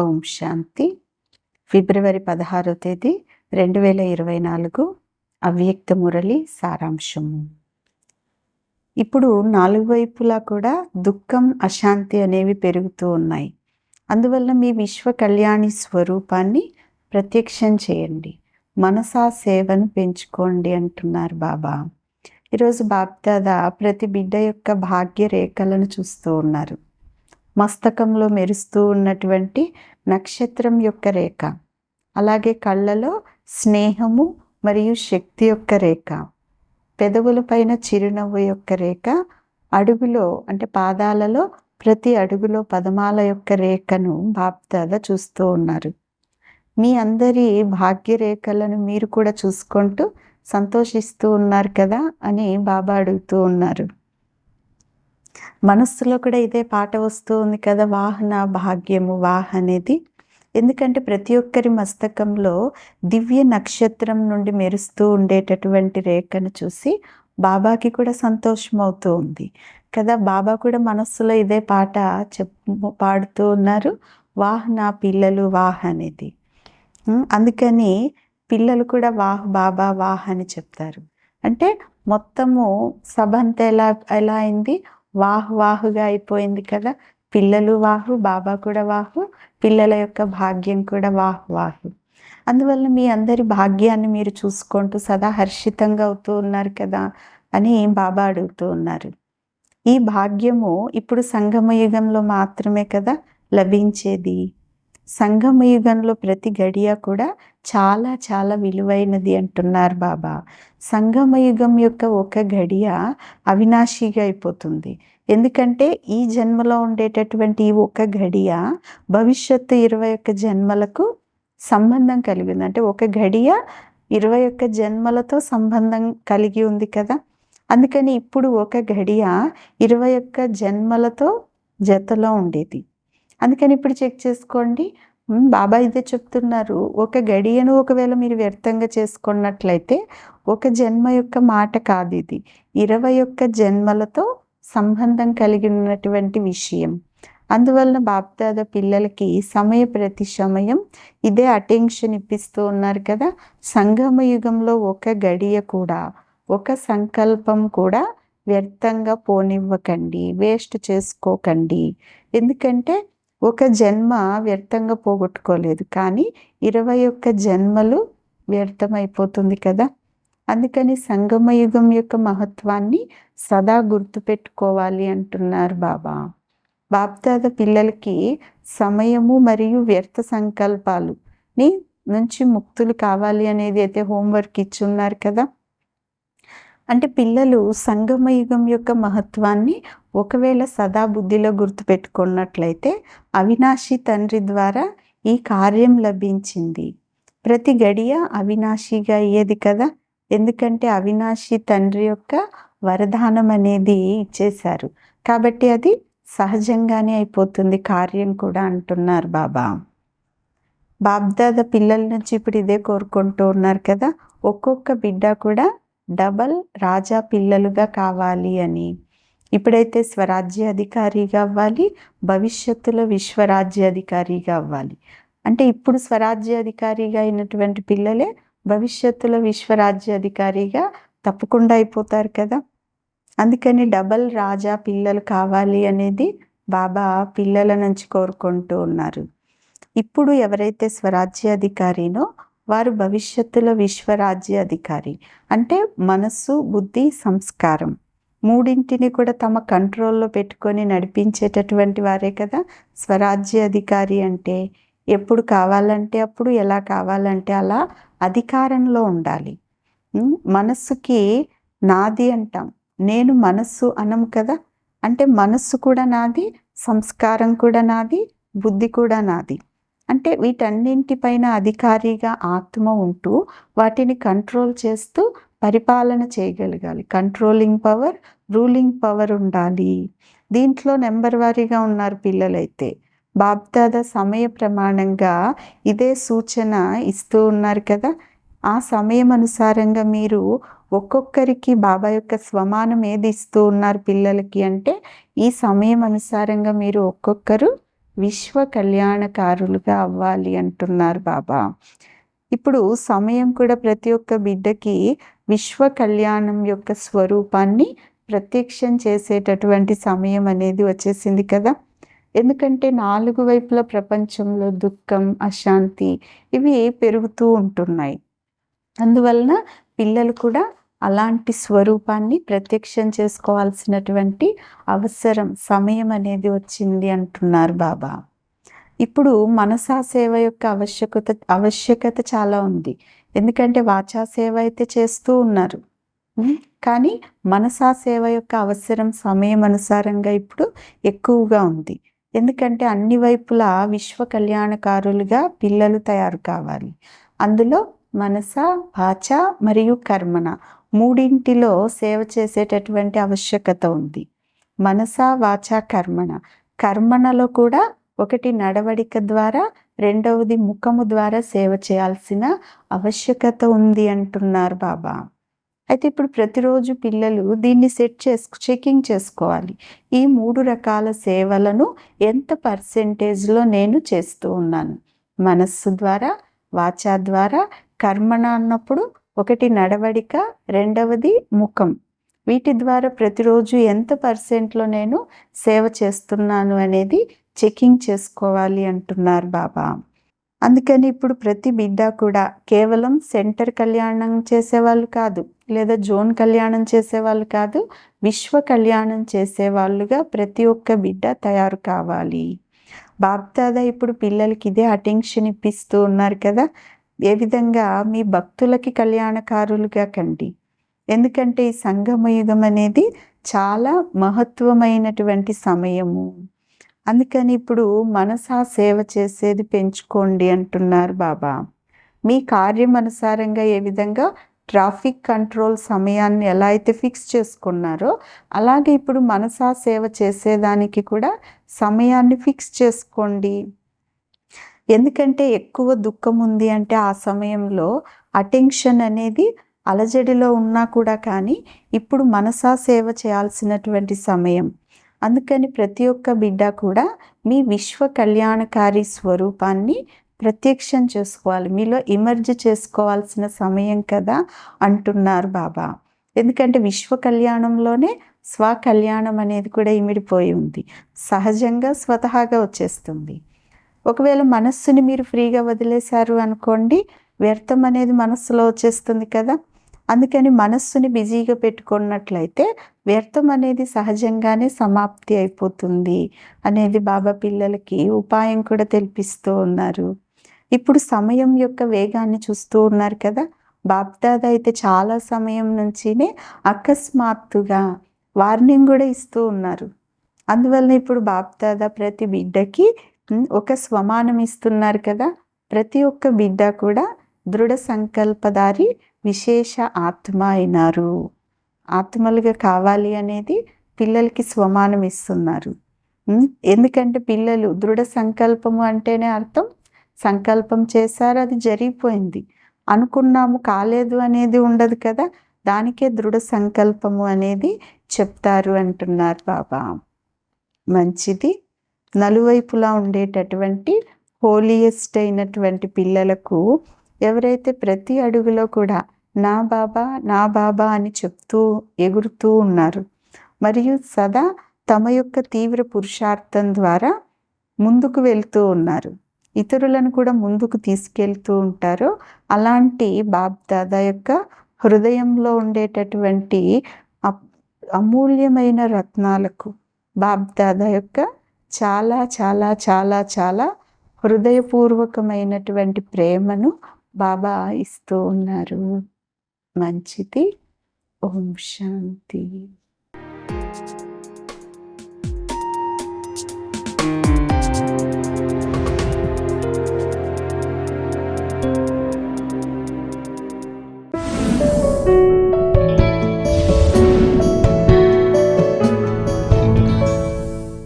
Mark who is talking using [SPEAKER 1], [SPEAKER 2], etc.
[SPEAKER 1] ఓం శాంతి. ఫిబ్రవరి పదహారో తేదీ రెండు వేల ఇరవై నాలుగు అవ్యక్త మురళి సారాంశము ఇప్పుడు నాలుగు వైపులా కూడా దుఃఖం అశాంతి అనేవి పెరుగుతూ ఉన్నాయి. అందువల్ల మీ విశ్వ కళ్యాణి స్వరూపాన్ని ప్రత్యక్షం చేయండి. మనసా సేవను పెంచుకోండి అంటున్నారు బాబా. ఈరోజు బాప్దాద ప్రతి బిడ్డ యొక్క భాగ్య రేఖలను చూస్తూ ఉన్నారు. మస్తకంలో మెరుస్తూ ఉన్నటువంటి నక్షత్రం యొక్క రేఖ. అలాగే కళ్ళలో స్నేహము మరియు శక్తి యొక్క రేఖ. పెదవుల పైన చిరునవ్వు యొక్క రేఖ. అడుగులో అంటే పాదాలలో ప్రతి అడుగులో పదమాల యొక్క రేఖను బాప్దాద చూస్తూ ఉన్నారు. మీ అందరి భాగ్య రేఖలను మీరు కూడా చూసుకుంటూ సంతోషిస్తూ ఉన్నారు కదా అని బాబా అడుగుతూ ఉన్నారు. మనస్సులో కూడా ఇదే పాట వస్తూ ఉంది కదా వాహన భాగ్యము వాహ అనేది. ఎందుకంటే ప్రతి ఒక్కరి మస్తకంలో దివ్య నక్షత్రం నుండి మెరుస్తూ ఉండేటటువంటి రేఖను చూసి బాబాకి కూడా సంతోషం అవుతూ ఉంది కదా. బాబా కూడా మనస్సులో ఇదే పాట చెప్ పాడుతూ ఉన్నారు వాహ్ నా పిల్లలు వాహ్ అనేది. అందుకని పిల్లలు కూడా వాహ్ బాబా వాహ్ అని చెప్తారు. అంటే మొత్తము సభ అంతా ఎలా ఎలా అయింది? వాహ్ వాహుగా అయిపోయింది కదా. పిల్లలు వాహు బాబా కూడా వాహు పిల్లల యొక్క భాగ్యం కూడా వాహ్ వాహు. అందువల్ల మీ అందరి భాగ్యాన్ని మీరు చూసుకుంటూ సదా హర్షితంగా అవుతూ ఉన్నారు కదా అని బాబా అడుగుతూ ఉన్నారు. ఈ భాగ్యము ఇప్పుడు సంగమయుగంలో మాత్రమే కదా లభించేది? సంగమయుగంలో ప్రతి గడియ కూడా చాలా చాలా విలువైనది అంటున్నారు బాబా. సంగమయుగం యొక్క ఒక గడియ అవినాశిగా అయిపోతుంది. ఎందుకంటే ఈ జన్మలో ఉండేటటువంటి ఈ ఒక గడియ భవిష్యత్తు ఇరవై ఒక్క జన్మలకు సంబంధం కలిగి ఉంది అంటే ఒక గడియ ఇరవై ఒక్క జన్మలతో సంబంధం కలిగి ఉంది కదా. అందుకని ఇప్పుడు ఒక గడియ ఇరవై ఒక్క జన్మలతో జతలో ఉండేది. అందుకని ఇప్పుడు చెక్ చేసుకోండి. బాబా ఇదే చెప్తున్నారు. ఒక గడియను ఒకవేళ మీరు వ్యర్థంగా చేసుకున్నట్లయితే ఒక జన్మ యొక్క మాట కాదు ఇది. ఇరవై ఒక్క జన్మలతో సంబంధం కలిగి ఉన్నటువంటి విషయం. అందువలన బాప్దాద పిల్లలకి సమయ ప్రతి సమయం ఇదే అటెన్షన్ ఇప్పిస్తూ ఉన్నారు కదా. సంగమ యుగంలో ఒక గడియ కూడా ఒక సంకల్పం కూడా వ్యర్థంగా పోనివ్వకండి. వేస్ట్ చేసుకోకండి. ఎందుకంటే ఒక జన్మ వ్యర్థంగా పోగొట్టుకోలేదు. కానీ ఇరవై ఒక్క జన్మలు వ్యర్థమైపోతుంది కదా? అందుకని సంగమ యుగం యొక్క మహత్వాన్ని సదా గుర్తుపెట్టుకోవాలి అంటున్నారు బాబా. బాప్దాద పిల్లలకి సమయము మరియు వ్యర్థ సంకల్పాలు ని నుంచి ముక్తులు కావాలి అనేది అయితే హోంవర్క్ ఇచ్చి ఉన్నారు కదా? అంటే పిల్లలు సంగమ యుగం యొక్క మహత్వాన్ని ఒకవేళ సదా బుద్ధిలో గుర్తుపెట్టుకున్నట్లయితే అవినాశి తండ్రి ద్వారా ఈ కార్యం లభించింది. ప్రతి గడియ అవినాశిగా అయ్యేది కదా? ఎందుకంటే అవినాశి తండ్రి యొక్క వరదానం అనేది ఇచ్చేశారు. కాబట్టి అది సహజంగానే అయిపోతుంది కార్యం కూడా అంటున్నారు బాబా. బాబ్దాద పిల్లల నుంచి ఇప్పుడు ఇదే కోరుకుంటూ ఉన్నారు కదా? ఒక్కొక్క బిడ్డ కూడా డబల్ రాజా పిల్లలుగా కావాలి అని. ఇప్పుడైతే స్వరాజ్య అధికారిగా అవ్వాలి భవిష్యత్తులో విశ్వరాజ్య అధికారిగా అవ్వాలి. అంటే ఇప్పుడు స్వరాజ్య అధికారిగా అయినటువంటి పిల్లలే భవిష్యత్తులో విశ్వరాజ్య అధికారిగా తప్పకుండా అయిపోతారు కదా. అందుకని డబల్ రాజా పిల్లలు కావాలి అనేది బాబా పిల్లల నుంచి కోరుకుంటూ ఉన్నారు. ఇప్పుడు ఎవరైతే స్వరాజ్య అధికారినో వారు భవిష్యత్తులో విశ్వరాజ్య అధికారి. అంటే మనస్సు బుద్ధి సంస్కారం. మూడింటిని కూడా తమ కంట్రోల్లో పెట్టుకొని నడిపించేటటువంటి వారే కదా? స్వరాజ్య అధికారి అంటే ఎప్పుడు కావాలంటే అప్పుడు ఎలా కావాలంటే అలా అధికారంలో ఉండాలి. మనస్సుకి నాది అంటాం. నేను మనస్సు అనం కదా? అంటే మనస్సు కూడా నాది సంస్కారం కూడా నాది బుద్ధి కూడా నాది. అంటే వీటన్నింటిపైన అధికారిగా ఆత్మ ఉంటూ వాటిని కంట్రోల్ చేస్తూ పరిపాలన చేయగలగాలి. కంట్రోలింగ్ పవర్ రూలింగ్ పవర్ ఉండాలి. దీంట్లో నెంబర్ వారీగా ఉన్నారు పిల్లలైతే. బాబ్దాద సమయ ప్రమాణంగా ఇదే సూచన ఇస్తూ ఉన్నారు కదా. ఆ సమయం అనుసారంగా మీరు ఒక్కొక్కరికి బాబా యొక్క స్వమానం ఏది ఇస్తూ ఉన్నారు పిల్లలకి అంటే ఈ సమయం అనుసారంగా మీరు ఒక్కొక్కరు విశ్వ కళ్యాణకారులుగా అవ్వాలి అంటున్నారు బాబా. ఇప్పుడు సమయం కూడా ప్రతి ఒక్క బిడ్డకి విశ్వ కళ్యాణం యొక్క స్వరూపాన్ని ప్రత్యక్షం చేసేటటువంటి సమయం అనేది వచ్చేసింది కదా. ఎందుకంటే నాలుగు వైపుల ప్రపంచంలో దుఃఖం అశాంతి ఇవి పెరుగుతూ ఉంటున్నాయి. అందువలన పిల్లలు కూడా అలాంటి స్వరూపాన్ని ప్రత్యక్షం చేసుకోవాల్సినటువంటి అవసరం సమయం అనేది వచ్చింది అంటున్నారు బాబా. ఇప్పుడు మనసా సేవ యొక్క ఆవశ్యకత ఆవశ్యకత చాలా ఉంది. ఎందుకంటే వాచా సేవ అయితే చేస్తూ ఉన్నారు. కానీ మనసా సేవ యొక్క అవసరం సమయం అనుసారంగా ఇప్పుడు ఎక్కువగా ఉంది. ఎందుకంటే అన్ని వైపులా విశ్వ కళ్యాణకారులుగా పిల్లలు తయారు కావాలి. అందులో మనస వాచ మరియు కర్మణ మూడింటిలో సేవ చేసేటటువంటి ఆవశ్యకత ఉంది. మనస వాచ కర్మణ. కర్మణలో కూడా ఒకటి నడవడిక ద్వారా రెండవది ముఖము ద్వారా సేవ చేయాల్సిన ఆవశ్యకత ఉంది అంటున్నారు బాబా. అయితే ఇప్పుడు ప్రతిరోజు పిల్లలు దీన్ని సెట్ చేసుకు చెకింగ్ చేసుకోవాలి. ఈ మూడు రకాల సేవలను ఎంత పర్సెంటేజ్లో నేను చేస్తూ ఉన్నాను? మనస్సు ద్వారా వాచా ద్వారా కర్మణ అన్నప్పుడు ఒకటి నడవడిక రెండవది ముఖం. వీటి ద్వారా ప్రతిరోజు ఎంత పర్సెంట్లో నేను సేవ చేస్తున్నాను అనేది చెకింగ్ చేసుకోవాలి అంటున్నారు బాబా. అందుకని ఇప్పుడు ప్రతి బిడ్డ కూడా కేవలం సెంటర్ కళ్యాణం చేసేవాళ్ళు కాదు లేదా జోన్ కళ్యాణం చేసేవాళ్ళు కాదు విశ్వ కళ్యాణం చేసేవాళ్ళుగా ప్రతి ఒక్క బిడ్డ తయారు కావాలి. బాప్దాదా ఇప్పుడు పిల్లలకి ఇదే అటెన్షన్ ఇప్పిస్తూ ఉన్నారు కదా ఏ విధంగా మీ భక్తులకి కళ్యాణకారులుగా కండి. ఎందుకంటే ఈ సంగమయుగం అనేది చాలా మహత్వమైనటువంటి సమయము. అందుకని ఇప్పుడు మనసా సేవ చేసేది పెంచుకోండి అంటున్నారు బాబా. మీ కార్యం అనుసారంగా ఏ విధంగా ట్రాఫిక్ కంట్రోల్ సమయాన్ని ఎలా అయితే ఫిక్స్ చేసుకున్నారో అలాగే ఇప్పుడు మనసా సేవ చేసేదానికి కూడా సమయాన్ని ఫిక్స్ చేసుకోండి. ఎందుకంటే ఎక్కువ దుఃఖం ఉంది అంటే ఆ సమయంలో అటెన్షన్ అనేది అలజడిలో ఉన్నా కూడా కానీ ఇప్పుడు మనసా సేవ చేయాల్సినటువంటి సమయం. అందుకని ప్రతి ఒక్క బిడ్డ కూడా మీ విశ్వ కళ్యాణకారి స్వరూపాన్ని ప్రత్యక్షం చేసుకోవాలి. మీలో ఇమర్జ్ చేసుకోవాల్సిన సమయం కదా అంటున్నారు బాబా. ఎందుకంటే విశ్వ కళ్యాణంలోనే స్వ కళ్యాణం అనేది కూడా ఇమిడిపోయి ఉంది. సహజంగా స్వతహాగా వచ్చేస్తుంది. ఒకవేళ మనస్సుని మీరు ఫ్రీగా వదిలేశారు అనుకోండి వ్యర్థం అనేది మనస్సులో వచ్చేస్తుంది కదా. అందుకని మనస్సుని బిజీగా పెట్టుకున్నట్లయితే వ్యర్థం అనేది సహజంగానే సమాప్తి అయిపోతుంది అనేది బాబా పిల్లలకి ఉపాయం కూడా తెలిపిస్తూ ఉన్నారు. ఇప్పుడు సమయం యొక్క వేగాన్ని చూస్తూ ఉన్నారు కదా. బాప్దాద అయితే చాలా సమయం నుంచినే అకస్మాత్తుగా వార్నింగ్ కూడా ఇస్తూ ఉన్నారు. అందువలన ఇప్పుడు బాప్దాద ప్రతి బిడ్డకి ఒక స్వమానం ఇస్తున్నారు కదా. ప్రతి ఒక్క బిడ్డ కూడా దృఢ సంకల్పదారి విశేష ఆత్మ అయినారు. ఆత్మలుగా కావాలి అనేది పిల్లలకి స్వమానం ఇస్తున్నారు. ఎందుకంటే పిల్లలు దృఢ సంకల్పము అంటేనే అర్థం. సంకల్పం చేశారు అది జరిగిపోయింది. అనుకున్నాము కాలేదు అనేది ఉండదు కదా. దానికే దృఢ సంకల్పము అనేది చెప్తారు అంటున్నారు బాబా. మంచిది. నలువైపులా ఉండేటటువంటి హోలియెస్ట్ అయినటువంటి పిల్లలకు ఎవరైతే ప్రతి అడుగులో కూడా నా బాబా నా బాబా అని చెప్తూ ఎగురుతూ ఉన్నారు. మరియు సదా తమ యొక్క తీవ్ర పురుషార్థం ద్వారా ముందుకు వెళ్తూ ఉన్నారు. ఇతరులను కూడా ముందుకు తీసుకెళ్తూ ఉంటారు అలాంటి బాబ్ దాదా యొక్క హృదయంలో ఉండేటటువంటి అమూల్యమైన రత్నాలకు బాబ్ దాదా యొక్క చాలా చాలా చాలా చాలా హృదయపూర్వకమైనటువంటి ప్రేమను బాబా ఇస్తూ ఉన్నారు. మంచిది. ఓం శాంతి.